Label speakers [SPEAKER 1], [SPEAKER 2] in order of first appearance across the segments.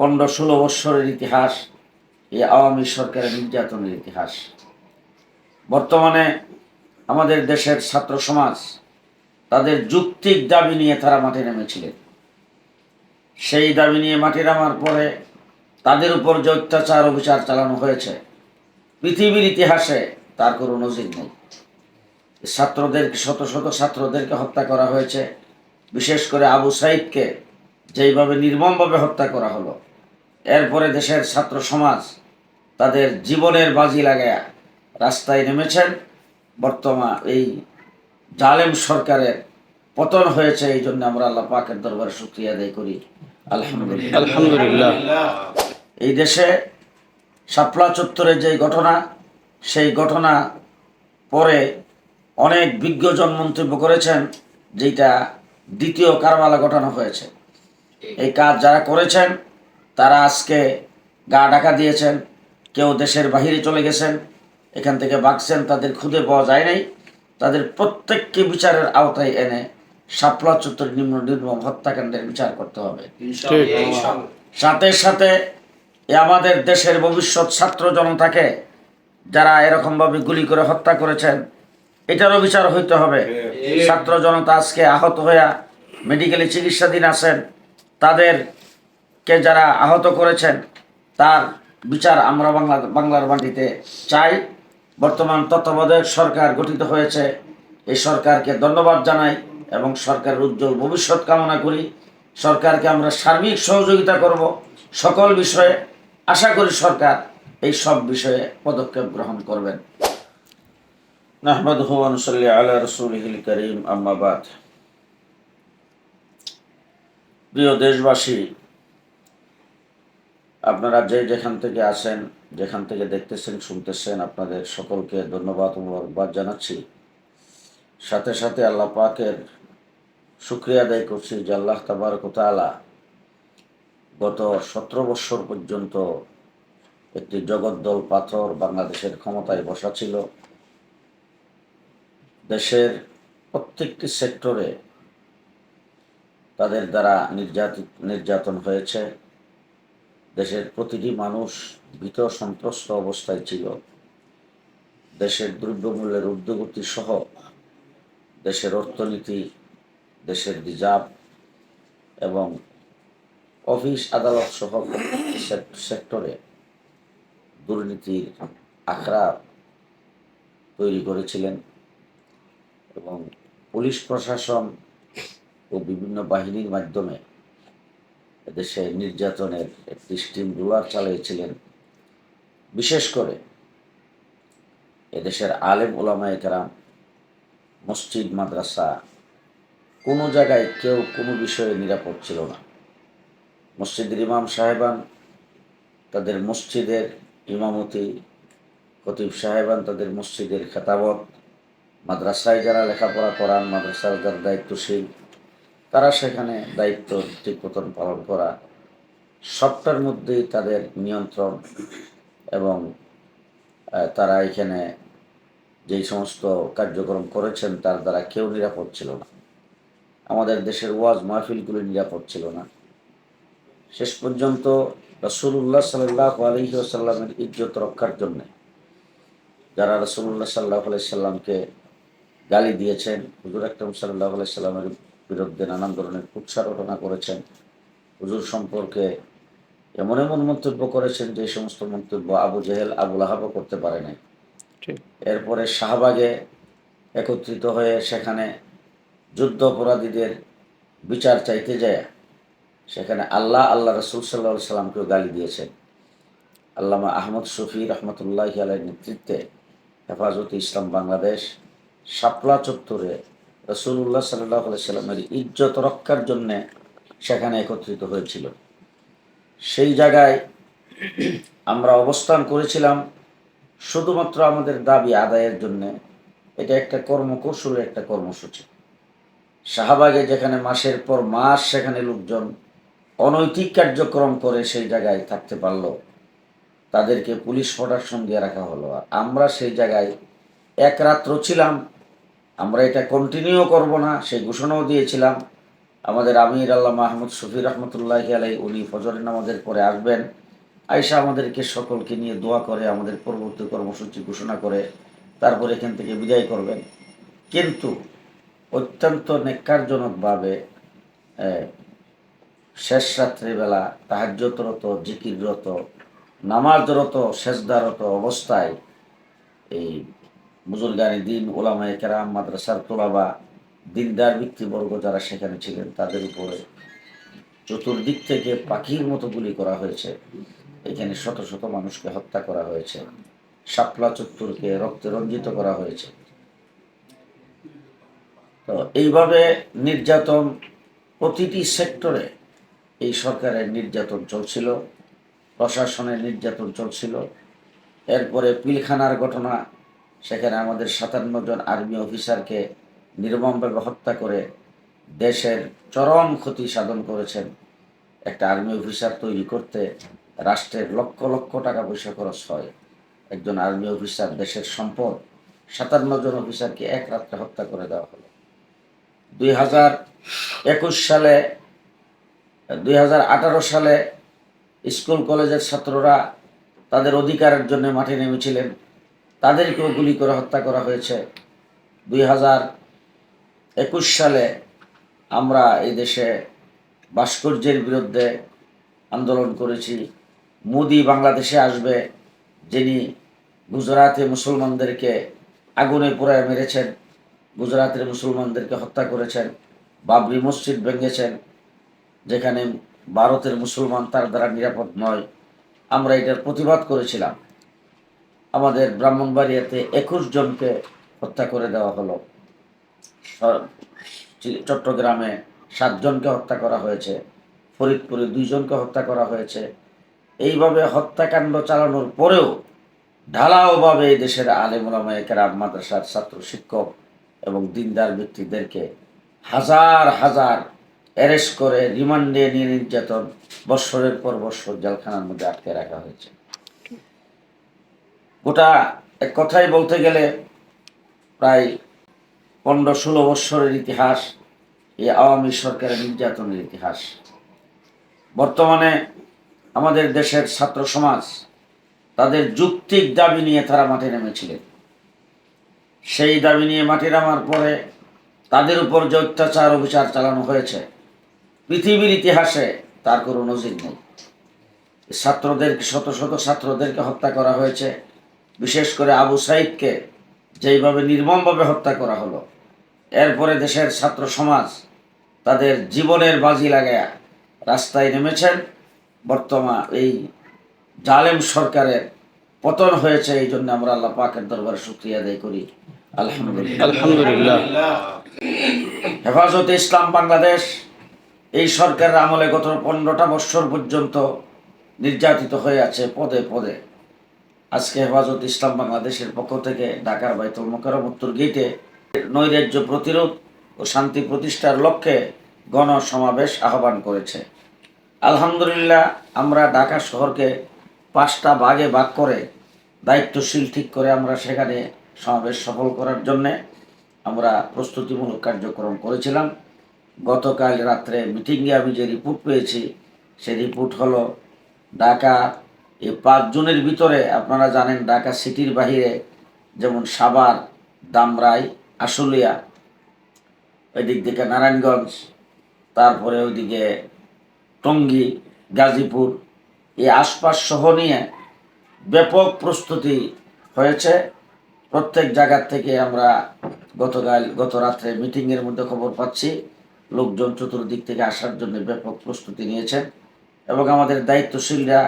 [SPEAKER 1] পনেরো ষোলো বৎসরের ইতিহাস, এই আওয়ামী সরকারের নির্যাতনের ইতিহাস। বর্তমানে আমাদের দেশের ছাত্র সমাজ তাদের যুক্তিক দাবি নিয়ে তারা মাঠে নেমেছিলেন। সেই দাবি নিয়ে মাঠে নামার পরে তাদের উপর যে অত্যাচার, অবিচার চালানো হয়েছে, পৃথিবীর ইতিহাসে তার কোনো নজির নেই। ছাত্রদেরকে, শত শত ছাত্রদেরকে হত্যা করা হয়েছে। বিশেষ করে আবু সাইদকে যেইভাবে নির্মমভাবে হত্যা করা হলো এরপরে দেশের ছাত্র সমাজ তাদের জীবনের বাজি লাগায়া রাস্তায় নেমেছেন। বর্তমান এই জালেম সরকারের পতন হয়েছে এই জন্য আমরা আল্লাহ পাকের দরবারে শুক্রিয়া আদায় করি। আলহামদুলিল্লাহ।
[SPEAKER 2] আলহামদুলিল্লাহ।
[SPEAKER 1] এই দেশে শাপলা চত্বরের যে ঘটনা সেই ঘটনা পরে অনেক বিজ্ঞজন মন্তব্য করেছেন যেটা দ্বিতীয় কারবালা ঘটানো হয়েছে। এই কাজ যারা করেছেন তারা আজকে গা ঢাকা দিয়েছেন কেউ দেশের বাহিরে চলে গেছেন এখান থেকে বাঁকছেন তাদের খুদে পাওয়া যায় নাই। তাদের প্রত্যেককে বিচারের আওতায় এনে সাপলা চত্বর নিম্ন নির্মম হত্যাকাণ্ডের বিচার করতে হবে। সাথে সাথে আমাদের দেশের ভবিষ্যৎ ছাত্র জনতাকে যারা এরকমভাবে গুলি করে হত্যা করেছেন এটারও বিচার হইতে হবে। ছাত্র জনতা আজকে আহত হইয়া মেডিকেলে চিকিৎসাধীন আছেন তাদেরকে যারা আহত করেছেন, তার বিচার আমরা বাংলা, বাংলার মাটিতে চাই। বর্তমান তত্ত্বাবধায়ক সরকার গঠিত হয়েছে। এই সরকারকে ধন্যবাদ জানাই এবং সরকারের উজ্জ্বল ভবিষ্যৎ কামনা করি। সরকারকে আমরা সার্বিক সহযোগিতা করব সকল বিষয়ে। আশা করি সরকার এই সব বিষয়ে পদক্ষেপ গ্রহণ করবেন। নাহমাদুহু ওয়া নুসাল্লি আলা রাসূলিহিল কারীম, আম্মা বাদ। প্রিয় দেশবাসী আপনারা যে যেখান থেকে আসেন, যেখান থেকে দেখতেছেন, শুনতেছেন, আপনাদের সকলকে ধন্যবাদ, মোবারকবাদ জানাচ্ছি। সাথে সাথে আল্লাহ পাকের শুক্রিয়া আদায় করছি যে আল্লাহ তাবারক তাআলা গত সতেরো বৎসর পর্যন্ত একটি জগদ্দল পাথর বাংলাদেশের ক্ষমতায় বসা ছিল। দেশের প্রত্যেকটি সেক্টরে তাদের দ্বারা নির্যাতিত, নির্যাতন হয়েছে। দেশের প্রতিটি মানুষ ভীত, সন্ত্রস্ত অবস্থায় ছিল। দেশের দ্রব্যমূল্যের ঊর্ধ্বগতি সহ দেশের অর্থনীতি, দেশের রিজার্ভ এবং অফিস, আদালত সহ সেক্টরে দুর্নীতির আখড়া তৈরি করেছিলেন এবং পুলিশ প্রশাসন ও বিভিন্ন বাহিনীর মাধ্যমে দেশে নির্যাতনের একটি স্টিম রুলার চালিয়েছিলেন। বিশেষ করে এদেশের আলেম ওলামায়ে কেরাম, মসজিদ, মাদ্রাসা, কোনো জায়গায় কেউ কোনো বিষয়ে নিরাপদ ছিল না। মসজিদের ইমাম সাহেবান, তাদের মসজিদের ইমামতি, খতিব সাহেবান, তাদের মসজিদের খেতাবত, মাদ্রাসায় যারা লেখাপড়া করান, মাদ্রাসার যারা দায়িত্বশীল তারা সেখানে দায়িত্ব ঠিক মতন পালন করা, সবটার মধ্যেই তাদের নিয়ন্ত্রণ এবং তারা এখানে যেই সমস্ত কার্যক্রম করেছেন তার দ্বারা কেউ নিরাপদ ছিল না। আমাদের দেশের ওয়াজ মাহফিলগুলি নিরাপদ ছিল না। শেষ পর্যন্ত রসুল্লাহ সাল্লাহ আলহি আসাল্লামের ইজ্জত রক্ষার জন্যে যারা রসুল্লাহ সাল্লাহ আলাইসাল্লামকে গালি দিয়েছেন, হুজুর আকরম সাল্লাহ আলাইসাল্লামের বিরুদ্ধে নানান ধরনের কুৎসারটনা করেছেন। হুজুর সম্পর্কে এমন এমন মন্তব্য করেছেন যে সমস্ত মন্তব্য আবু জেহেল আবুল আহাবও করতে পারে নাই। এরপরে শাহবাগে একত্রিত হয়ে সেখানে যুদ্ধ অপরাধীদের বিচার চাইতে যায় সেখানে আল্লাহ আল্লাহ রসুল সাল্লাহ সাল্লামকেও গালি দিয়েছেন। আল্লামা আহমদ শফি রহমতুল্লাহ আলের নেতৃত্বে হেফাজতে ইসলাম বাংলাদেশ শাপলা চত্বরে রসুল্লাহ সাল্লাহ সাল্লামের ইজ্জত রক্ষার জন্যে সেখানে একত্রিত হয়েছিল। সেই জায়গায় আমরা অবস্থান করেছিলাম শুধুমাত্র আমাদের দাবি আদায়ের জন্য। এটা একটা কর্মকৌশল, একটা কর্মসূচি। শাহবাগে যেখানে মাসের পর মাস সেখানে লোকজন অনৈতিক কার্যক্রম করে সেই জায়গায় থাকতে পারল। তাদেরকে পুলিশ প্রোটেকশন দিয়ে রাখা হলো। আর আমরা সেই জায়গায় এক রাত্র ছিলাম। আমরা এটা কন্টিনিউ করব না সেই ঘোষণাও দিয়েছিলাম। আমাদের আমির আল্লাহ মাহমুদ শফি রহমতুল্লাহ আলাই উনি ফজরের নামাজের পরে আসবেন। আয়সা আমাদেরকে সকলকে নিয়ে দোয়া করে আমাদের পরবর্তী কর্মসূচি ঘোষণা করে তারপর এখান থেকে বিদায় করবেন। কিন্তু অত্যন্ত নেককারজনকভাবে আহ, শেষ রাত্রিবেলা তাহাজ্যতরত জিকিররত নামাজরত সেজদারত অবস্থায় এই বুজুর্গানি দিন ওলামায় কেরাম, মাদ্রাসার তোলাবা, দিনদার ব্যক্তিবর্গ যারা সেখানে ছিলেন, তাদের উপরে চতুর্দিক থেকে পাখির মতো গুলি করা হয়েছে। এখানে শত শত মানুষকে হত্যা করা হয়েছে। শাপলা চত্বরকে রক্তে রঞ্জিত করা হয়েছে। তো এইভাবে নির্যাতন প্রতিটি সেক্টরে এই সরকারের নির্যাতন চলছিল, প্রশাসনের নির্যাতন চলছিল। এরপরে পিলখানার ঘটনা সেখানে আমাদের সাতান্ন জন আর্মি অফিসারকে নির্মমভাবে হত্যা করে দেশের চরম ক্ষতি সাধন করেছেন একটা আর্মি অফিসার তৈরি করতে রাষ্ট্রের লক্ষ লক্ষ টাকা পয়সা খরচ হয়। একজন আর্মি অফিসার দেশের সম্পদ সাতান্ন জন অফিসারকে এক রাত্রে হত্যা করে দেওয়া হলো। দুই হাজার একুশ সালে, দুই হাজার আঠারো সালে স্কুল কলেজের ছাত্ররা তাদের অধিকারের জন্য মাঠে নেমেছিলেন। তাদেরকেও গুলি করে হত্যা করা হয়েছে। দুই হাজার একুশ সালে আমরা এই দেশে ভাস্কর্যের বিরুদ্ধে আন্দোলন করেছি। মোদি বাংলাদেশে আসবে, যিনি গুজরাতে মুসলমানদেরকে আগুনে পোড়ায় মেরেছেন, গুজরাটের মুসলমানদেরকে হত্যা করেছেন, বাবরি মসজিদ ভেঙেছেন, যেখানে ভারতের মুসলমান তার দ্বারা নিরাপদ নয়। আমরা এটার প্রতিবাদ করেছিলাম। আমাদের ব্রাহ্মণবাড়িয়াতে একুশ জনকে হত্যা করে দেওয়া হলো। চট্টগ্রামে সাতজনকে হত্যা করা হয়েছে, ফরিদপুরে দুইজনকে হত্যা করা হয়েছে। এইভাবে হত্যাকাণ্ড চালানোর পরেও ঢালাওভাবে এই দেশের আলেমুলামায় কেরাম, মাদ্রাসার ছাত্র, শিক্ষক এবং দিনদার ব্যক্তিদেরকে হাজার হাজার অ্যারেস্ট করে রিমান্ডে নিয়ে নির্যাতন বৎসরের পর বৎসর জেলখানার মধ্যে আটকে রাখা হয়েছে। গোটা এক কথাই বলতে গেলে প্রায় পনেরো ষোলো বৎসরের ইতিহাস এই আওয়ামী সরকারের নির্যাতনের ইতিহাস। বর্তমানে আমাদের দেশের ছাত্র সমাজ তাদের যুক্তিক দাবি নিয়ে তারা মাঠে নেমেছিলেন। সেই দাবি নিয়ে মাঠে নামার পরে তাদের উপর যে অত্যাচার, অবিচার চালানো হয়েছে, পৃথিবীর ইতিহাসে তার কোনো নজির নেই। ছাত্রদেরকে শত শত ছাত্রদেরকে হত্যা করা হয়েছে। বিশেষ করে আবু সাইদকে যেইভাবে নির্মমভাবে হত্যা করা হলো এরপরে দেশের ছাত্র সমাজ তাদের জীবনের বাজি লাগায়া রাস্তায় নেমেছেন। বর্তমান এই জালেম সরকারের পতন হয়েছে এই জন্য আমরা আল্লাহ পাকের দরবারে শুক্রিয়া আদায় করি। আলহামদুলিল্লাহ।
[SPEAKER 2] আলহামদুলিল্লাহ।
[SPEAKER 1] হেফাজতে ইসলাম বাংলাদেশ এই সরকারের আমলে গত পনেরোটা বৎসর পর্যন্ত নির্যাতিত হয়ে আছে পদে পদে। আজকে হেফাজত ইসলাম বাংলাদেশের পক্ষ থেকে ঢাকার বাইতুল মোকারম উত্তর গেটে নৈরাজ্য প্রতিরোধ ও শান্তি প্রতিষ্ঠার লক্ষ্যে গণসমাবেশ আহ্বান করেছে। আলহামদুলিল্লাহ, আমরা ঢাকা শহরকে পাঁচটা ভাগে ভাগ করে দায়িত্বশীল ঠিক করে আমরা সেখানে সমাবেশ সফল করার জন্যে আমরা প্রস্তুতিমূলক কার্যক্রম করেছিলাম। গতকাল রাত্রে মিটিংয়ে আমি যে রিপোর্ট পেয়েছি সেই রিপোর্ট হলো ঢাকা এই পাঁচ জনের ভিতরে আপনারা জানেন ঢাকা সিটির বাহিরে যেমন সাভার, দামরাই, আশুলিয়া, এদিক থেকে নারায়ণগঞ্জ, তারপরে ওইদিকে টঙ্গী, গাজীপুর, এই আশপাশ সহ নিয়ে ব্যাপক প্রস্তুতি হয়েছে। প্রত্যেক জায়গার থেকে আমরা গতকাল, গত রাত্রে মিটিংয়ের মধ্যে খবর পাচ্ছি, লোকজন চতুর্দিক থেকে আসার জন্য ব্যাপক প্রস্তুতি নিয়েছেন এবং আমাদের দায়িত্বশীলরা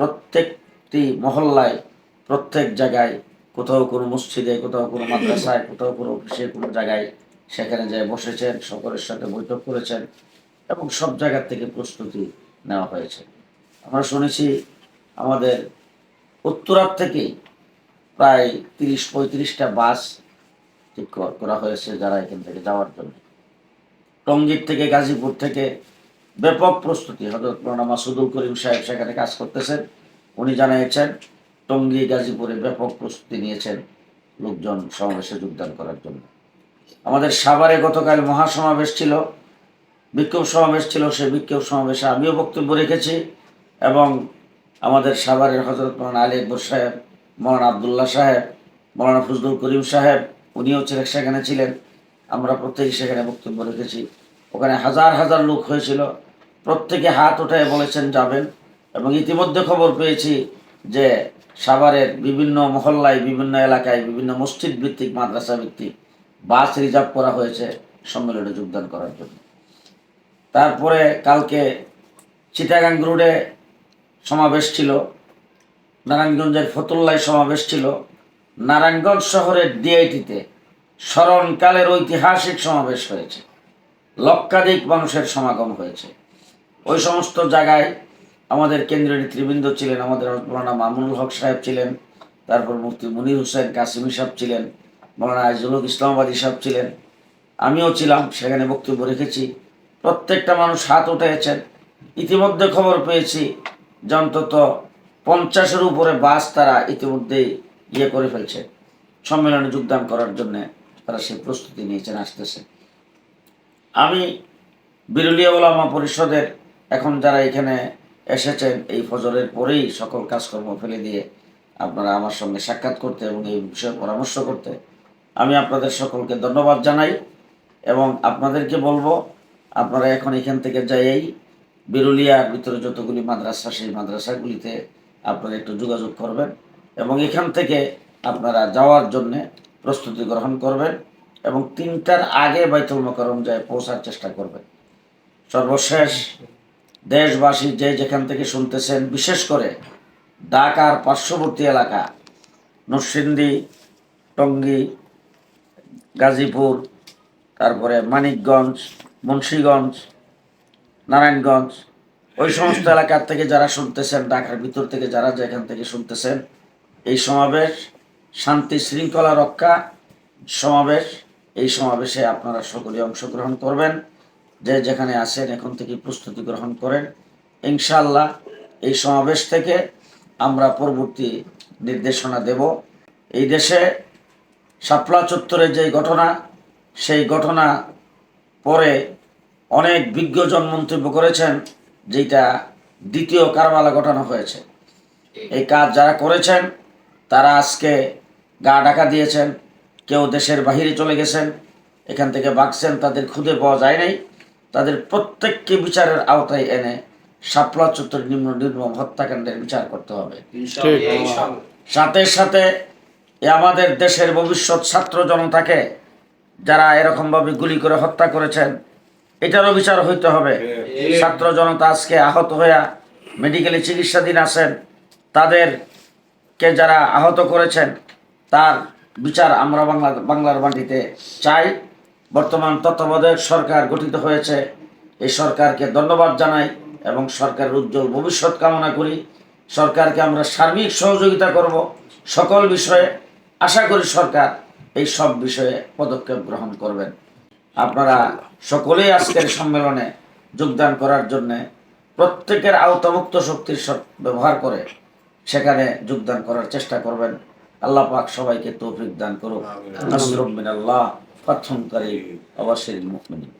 [SPEAKER 1] প্রত্যেকটি মহল্লায়, প্রত্যেক জায়গায়, কোথাও কোনো মসজিদে, কোথাও কোনো মাদ্রাসায়, কোথাও কোনো অফিসে, কোনো জায়গায় সেখানে যায় বসেছেন, সকলের সাথে বৈঠক করেছেন এবং সব জায়গার থেকে প্রস্তুতি নেওয়া হয়েছে। আমরা শুনেছি আমাদের উত্তরার থেকেই প্রায় তিরিশ, পঁয়ত্রিশটা বাস ঠিক করা হয়েছে যারা এখান থেকে যাওয়ার জন্য। টঙ্গীর থেকে, গাজীপুর থেকে ব্যাপক প্রস্তুতি। হজরত মৌলানা মাসুদুল করিম সাহেব সেখানে কাজ করতেছেন। উনি জানিয়েছেন, টঙ্গী, গাজীপুরে ব্যাপক প্রস্তুতি নিয়েছেন লোকজন সমাবেশে যোগদান করার জন্য। আমাদের সাভারে গতকাল মহাসমাবেশ ছিল। বিক্ষোভ সমাবেশ ছিল সেই বিক্ষোভ সমাবেশে আমিও বক্তব্য রেখেছি এবং আমাদের সাভারের হজরত মৌলানা আলী আকবর সাহেব, মৌলানা আবদুল্লাহ সাহেব, মৌলানা ফজলুল করিম সাহেব, উনিও ছিলেন, সেখানে ছিলেন। আমরা প্রত্যেকেই সেখানে বক্তব্য রেখেছি। ওখানে হাজার হাজার লোক হয়েছিল। প্রত্যেকে হাত উঠায় বলেছেন যাবেন। এবং ইতিমধ্যে খবর পেয়েছি যে সাভারের বিভিন্ন মহল্লায়, বিভিন্ন এলাকায়, বিভিন্ন মসজিদ ভিত্তিক মাদ্রাসা ভিত্তিক বাস রিজার্ভ করা হয়েছে সম্মেলনে যোগদান করার জন্য। তারপরে কালকে চিটাগাং রোডে সমাবেশ ছিল, নারায়ণগঞ্জের ফতুল্লায় সমাবেশ ছিল। নারায়ণগঞ্জ শহরের ডিআইটিতে স্মরণকালের ঐতিহাসিক সমাবেশ হয়েছে। লক্ষাধিক মানুষের সমাগম হয়েছে। ওই সমস্ত জায়গায় আমাদের কেন্দ্রীয় নেতৃবৃন্দ ছিলেন, আমাদের মৌলানা মামুনুল হক সাহেব ছিলেন, তারপর মুফতি মুনির হোসেন কাসিমি সাহেব ছিলেন, মৌলানা আইজুল হক ইসলামাবাদী সাহেব ছিলেন। আমিও ছিলাম, সেখানে বক্তব্য রেখেছি। প্রত্যেকটা মানুষ হাত উঠেছেন। ইতিমধ্যে খবর পেয়েছি যে অন্তত পঞ্চাশের উপরে বাস তারা ইতিমধ্যেই ইয়ে করে ফেলছে। সম্মেলনে যোগদান করার জন্য তারা সেই প্রস্তুতি নিয়েছেন, আসতেছে। আমি বিরুলিয়া ওলামা পরিষদের এখন যারা এখানে এসেছেন, এই ফজরের পরেই সকল কাজকর্ম ফেলে দিয়ে আপনারা আমার সঙ্গে সাক্ষাৎ করতে এবং এই বিষয়ে পরামর্শ করতে, আমি আপনাদের সকলকে ধন্যবাদ জানাই এবং আপনাদেরকে বলব, আপনারা এখন এখান থেকে যাইয়েই বিরুলিয়ার ভিতরে যতগুলি মাদ্রাসা, সেই মাদ্রাসাগুলিতে আপনারা একটু যোগাযোগ করবেন এবং এখান থেকে আপনারা যাওয়ার জন্য প্রস্তুতি গ্রহণ করবেন এবং তিনটার আগে বাইতুল মকরম যায় পৌঁছার চেষ্টা করবেন। সর্বশেষ দেশবাসী যে যেখান থেকে শুনতেছেন, বিশেষ করে ঢাকার পার্শ্ববর্তী এলাকা, নরসিংদী, টঙ্গী, গাজীপুর, তারপরে মানিকগঞ্জ, মুন্সীগঞ্জ, নারায়ণগঞ্জ, ওই সমস্ত এলাকার থেকে যারা শুনতেছেন, ঢাকার ভিতর থেকে যারা যেখান থেকে শুনতেছেন, এই সমাবেশ শান্তি শৃঙ্খলা রক্ষা সমাবেশ, এই সমাবেশে আপনারা সকলে অংশগ্রহণ করবেন। যে যেখানে আছেন এখন থেকে প্রস্তুতি গ্রহণ করেন। ইনশাল্লাহ এই সমাবেশ থেকে আমরা পরবর্তী নির্দেশনা দেব। এই দেশে শাপলা চত্বরে যে ঘটনা, সেই ঘটনা পরে অনেক বিজ্ঞজন মন্তব্য করেছেন যেটা দ্বিতীয় কারবালা ঘটানো হয়েছে। এই কাজ যারা করেছেন, তারা আজকে গা ডাকা দিয়েছেন, কেউ দেশের বাহিরে চলে গেছেন, এখান থেকে বাগছেন তাদের খুদে পাওয়া যায় নাই। তাদের প্রত্যেককে বিচারের আওতায় এনে শাপলা চত্বর নিম্ন নির্মম হত্যাকাণ্ডের বিচার করতে হবে। সাথে সাথে আমাদের দেশের ভবিষ্যৎ ছাত্র জনতাকে যারা এরকমভাবে গুলি করে হত্যা করেছেন এটারও বিচার হইতে হবে। ছাত্র জনতা আজকে আহত হইয়া মেডিকেলে চিকিৎসাধীন আছেন তাদেরকে যারা আহত করেছেন তার বিচার আমরা বাংলা বাংলার মাটিতে চাই। বর্তমান তত্ত্বাবধায়ক সরকার গঠিত হয়েছে। এই সরকারকে ধন্যবাদ জানাই এবং সরকারের উজ্জ্বল ভবিষ্যৎ কামনা করি। সরকারকে আমরা সার্বিক সহযোগিতা করব সকল বিষয়ে। আশা করি সরকার এই সব বিষয়ে পদক্ষেপ গ্রহণ করবেন। আপনারা সকলেই আজকের সম্মেলনে যোগদান করার জন্যে প্রত্যেকের আওতামুক্ত শক্তির ব্যবহার করে সেখানে যোগদান করার চেষ্টা করবেন। আল্লাহ পাক সবাইকে তৌফিক দান করুক। নাসরুম قد تنقلب أواسر المؤمنين